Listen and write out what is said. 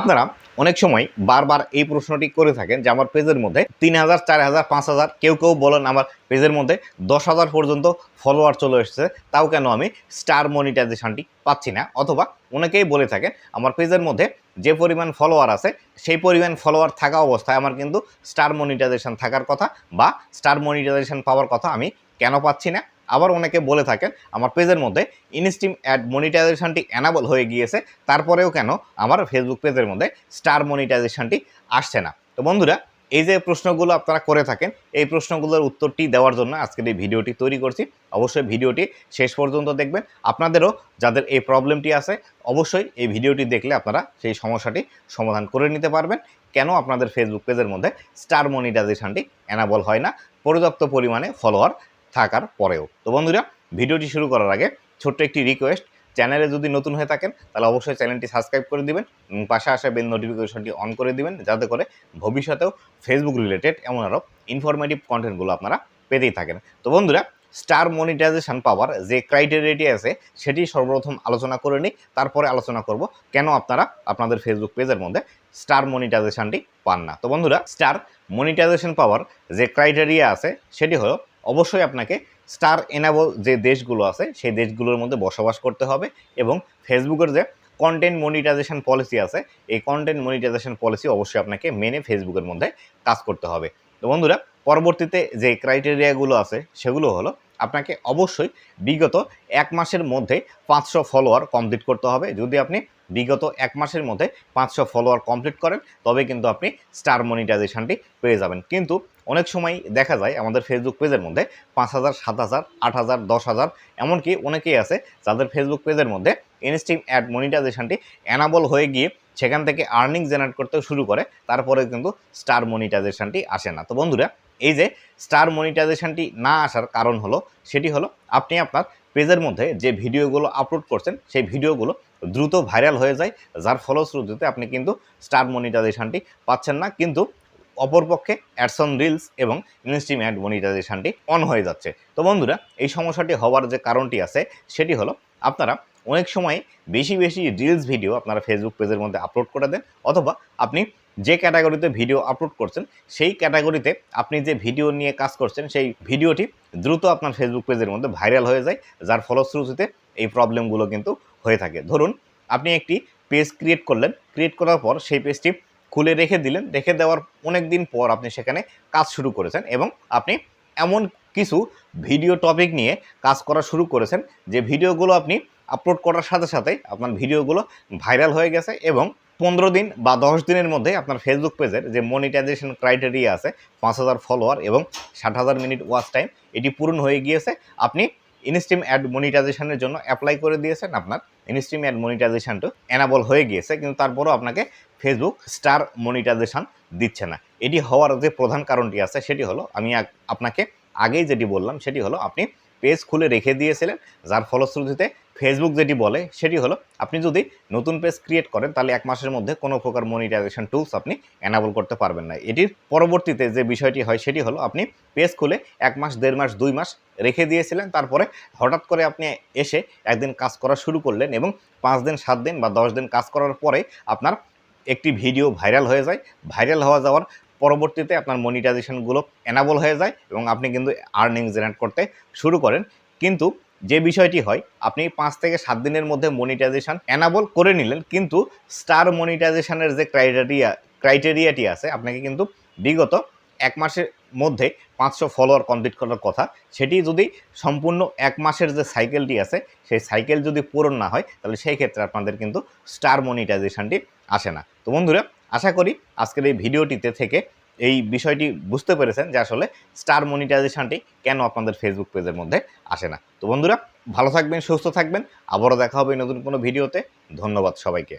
আপনারা অনেক সময় বারবার এই প্রশ্নটি করে থাকেন যে আমার পেজের মধ্যে তিন হাজার, চার হাজার, পাঁচ হাজার, কেউ কেউ বলেন আমার পেজের মধ্যে দশ হাজার পর্যন্ত ফলোয়ার চলে এসেছে। তাও কেন আমি স্টার মনিটাইজেশনটি পাচ্ছি না? অথবা অনেকেই বলে থাকেন, আমার পেজের মধ্যে যে পরিমাণ ফলোয়ার আছে, সেই পরিমাণ ফলোয়ার থাকা অবস্থায় আমার কিন্তু স্টার মনিটাইজেশন থাকার কথা বা স্টার মনিটাইজেশন পাওয়ার কথা আমি কেন পাচ্ছি না? আবার অনেকে বলে থাকেন, আমার পেজের মধ্যে ইনস্টিম অ্যাড মনিটাইজেশনটি অ্যানাবল হয়ে গিয়েছে, তারপরেও কেন আমার ফেসবুক পেজের মধ্যে স্টার মনিটাইজেশনটি আসছে না? তো বন্ধুরা, এই যে প্রশ্নগুলো আপনারা করে থাকেন, এই প্রশ্নগুলোর উত্তরটি দেওয়ার জন্য আজকের এই ভিডিওটি তৈরি করছি। অবশ্যই ভিডিওটি শেষ পর্যন্ত দেখবেন। আপনাদেরও যাদের এই প্রবলেমটি আছে, অবশ্যই এই ভিডিওটি দেখলে আপনারা সেই সমস্যাটি সমাধান করে নিতে পারবেন। কেন আপনাদের ফেসবুক পেজের মধ্যে স্টার মনিটাইজেশনটি অ্যানাবল হয় না? পর্যাপ্ত পরিমাণে ফলোয়ার থাকার পরেও। তো বন্ধুরা, ভিডিওটি শুরু করার আগে ছোট্ট একটি রিকোয়েস্ট চ্যানেলে যদি নতুন হয়ে থাকেন, তাহলে অবশ্যই চ্যানেলটি সাবস্ক্রাইব করে দিবেন এবং পাশে আসা বেল নোটিফিকেশনটি অন করে দিবেন, যাতে করে ভবিষ্যতেও ফেসবুক রিলেটেড এমন আরও ইনফরমেটিভ কন্টেন্টগুলো আপনারা পেতেই থাকেন। তো বন্ধুরা স্টার মনিটাইজেশন পাওয়ার যে ক্রাইটেরিয়াটি আছে, সেটি সর্বপ্রথম আলোচনা করে নিই, তারপরে আলোচনা করব কেন আপনারা আপনাদের ফেসবুক পেজের মধ্যে স্টার মনিটাইজেশনটি পান না। তো বন্ধুরা স্টার মনিটাইজেশন পাওয়ার যে ক্রাইটেরিয়া আছে, সেটি হলো অবশ্যই আপনাকে স্টার এনাবল যে দেশগুলো আছে, সেই দেশগুলোর মধ্যে বসবাস করতে হবে এবং ফেসবুকের যে কন্টেন্ট মনিটাইজেশন পলিসি আছে, এই কন্টেন্ট মনিটাইজেশন পলিসি অবশ্যই আপনাকে মেনে ফেসবুকের মধ্যে কাজ করতে হবে। তো বন্ধুরা, পরবর্তীতে যে ক্রাইটেরিয়াগুলো আছে, সেগুলো হলো আপনাকে অবশ্যই বিগত এক মাসের মধ্যে পাঁচশো ফলোয়ার কমপ্লিট করতে হবে। যদি আপনি বিগত এক মাসের মধ্যে পাঁচশো ফলোয়ার কমপ্লিট করেন তবে কিন্তু আপনি স্টার মনিটাইজেশনটি পেয়ে যাবেন। কিন্তু অনেক সময় দেখা যায় আমাদের ফেসবুক পেজের মধ্যে পাঁচ হাজার, সাত হাজার, আট হাজার, দশ হাজার এমনকি অনেকেই আছে যাদের ফেসবুক পেজের মধ্যে ইনস্টিম অ্যাড মনিটাইজেশনটি অ্যানাবল হয়ে গিয়ে সেখান থেকে আর্নিং জেনারেট করতে শুরু করে, তারপরে কিন্তু স্টার মনিটাইজেশনটি আসে না। তো বন্ধুরা, এই যে স্টার মনিটাইজেশনটি না আসার কারণ হলো, সেটি হলো আপনি আপনার পেজের মধ্যে যে ভিডিওগুলো আপলোড করছেন, সেই ভিডিওগুলো দ্রুত ভাইরাল হয়ে যায়, যার ফলশ্রুতিতে আপনি কিন্তু স্টার মনিটাইজেশনটি পাচ্ছেন না। কিন্তু অপরপক্ষে অ্যাডসন রিলস এবং ইনস্টিম অ্যাড মনিটাইজেশনটি অন হয়ে যাচ্ছে। তো বন্ধুরা, এই সমস্যাটি হওয়ার যে কারণটি আছে, সেটি হলো আপনারা অনেক সময় বেশি বেশি রিলস ভিডিও আপনারা ফেসবুক পেজের মধ্যে আপলোড করে দেন অথবা আপনি যে ক্যাটাগরিতে ভিডিও আপলোড করছেন, সেই ক্যাটাগরিতে আপনি যে ভিডিও নিয়ে কাজ করছেন, সেই ভিডিওটি দ্রুত আপনার ফেসবুক পেজের মধ্যে ভাইরাল হয়ে যায়, যার ফলশ্রুতিতে এই প্রবলেমগুলো কিন্তু হয়ে থাকে। ধরুন, আপনি একটি পেজ ক্রিয়েট করলেন ক্রিয়েট করার পর সেই পেজটি খুলে রেখে দিলেন। রেখে দেওয়ার অনেক দিন পর আপনি সেখানে কাজ শুরু করেছেন এবং আপনি এমন কিছু ভিডিও টপিক নিয়ে কাজ করা শুরু করেছেন যে ভিডিওগুলো আপনি আপলোড করার সাথে সাথে আপনার ভিডিওগুলো ভাইরাল হয়ে গেছে এবং পনেরো দিন বা দশ দিনের মধ্যে আপনার ফেসবুক পেজের যে মনিটাইজেশন ক্রাইটেরিয়া আছে, পাঁচ হাজার ফলোয়ার এবং ষাট হাজার মিনিট ওয়াচ টাইম এটি পূরণ হয়ে গিয়েছে। আপনি ইনস্টিম অ্যাড মনিটাইজেশনের জন্য অ্যাপ্লাই করে দিয়েছেন আপনার ইনস্ট্রিম অ্যাড মনিটাইজেশনটা অ্যানাবল হয়ে গিয়েছে, কিন্তু তারপরও আপনাকে ফেসবুক স্টার মনিটাইজেশন দিচ্ছে না। এটি হওয়ার যে প্রধান কারণটি আছে, সেটি হলো আমি আপনাকে আগেই যেটি বললাম, সেটি হলো আপনি পেজ খুলে রেখে দিয়েছিলেন, যার ফলশ্রুতিতে ফেসবুক যেটি বলে, সেটি হলো, আপনি যদি নতুন পেজ ক্রিয়েট করেন, তাহলে এক মাসের মধ্যে কোনো প্রকার মনিটাইজেশন টুলস আপনি অ্যানাবল করতে পারবেন না। এটির পরবর্তীতে যে বিষয়টি হয়, সেটি হলো, আপনি পেজ খুলে এক মাস, দেড় মাস, দুই মাস রেখে দিয়েছিলেন, তারপরে হঠাৎ করে আপনি এসে একদিন কাজ করা শুরু করলেন এবং পাঁচ দিন, সাত দিন বা দশ দিন কাজ করার পরে আপনার একটি ভিডিও ভাইরাল হয়ে যায়। ভাইরাল হওয়া যাওয়ার পরবর্তীতে আপনার মনিটাইজেশনগুলো অ্যানাবল হয়ে যায় এবং আপনি কিন্তু আর্নিং জেনারেট করতে শুরু করেন। কিন্তু যে বিষয়টি হয়, আপনি পাঁচ থেকে সাত দিনের মধ্যে মনিটাইজেশন অ্যানাবল করে নিলেন, কিন্তু স্টার মনিটাইজেশনের যে ক্রাইটেরিয়া ক্রাইটেরিয়াটি আছে, আপনাকে কিন্তু বিগত এক মাসের মধ্যে পাঁচশো ফলোয়ার কমপ্লিট করার কথা, সেটি যদি সম্পূর্ণ এক মাসের যে সাইকেলটি আছে, সেই সাইকেল যদি পূরণ না হয়, তাহলে সেই ক্ষেত্রে আপনাদের কিন্তু স্টার মনিটাইজেশনটি আসে না। তো বন্ধুরা, আশা করি আজকের এই ভিডিওটিতে থেকে এই বিষয়টি বুঝতে পেরেছেন যে আসলে স্টার মনিটাইজেশনটি কেন আপনাদের ফেসবুক পেজের মধ্যে আসে না। তো বন্ধুরা, ভালো থাকবেন, সুস্থ থাকবেন। আবারও দেখা হবে নতুন কোনো ভিডিওতে। ধন্যবাদ সবাইকে।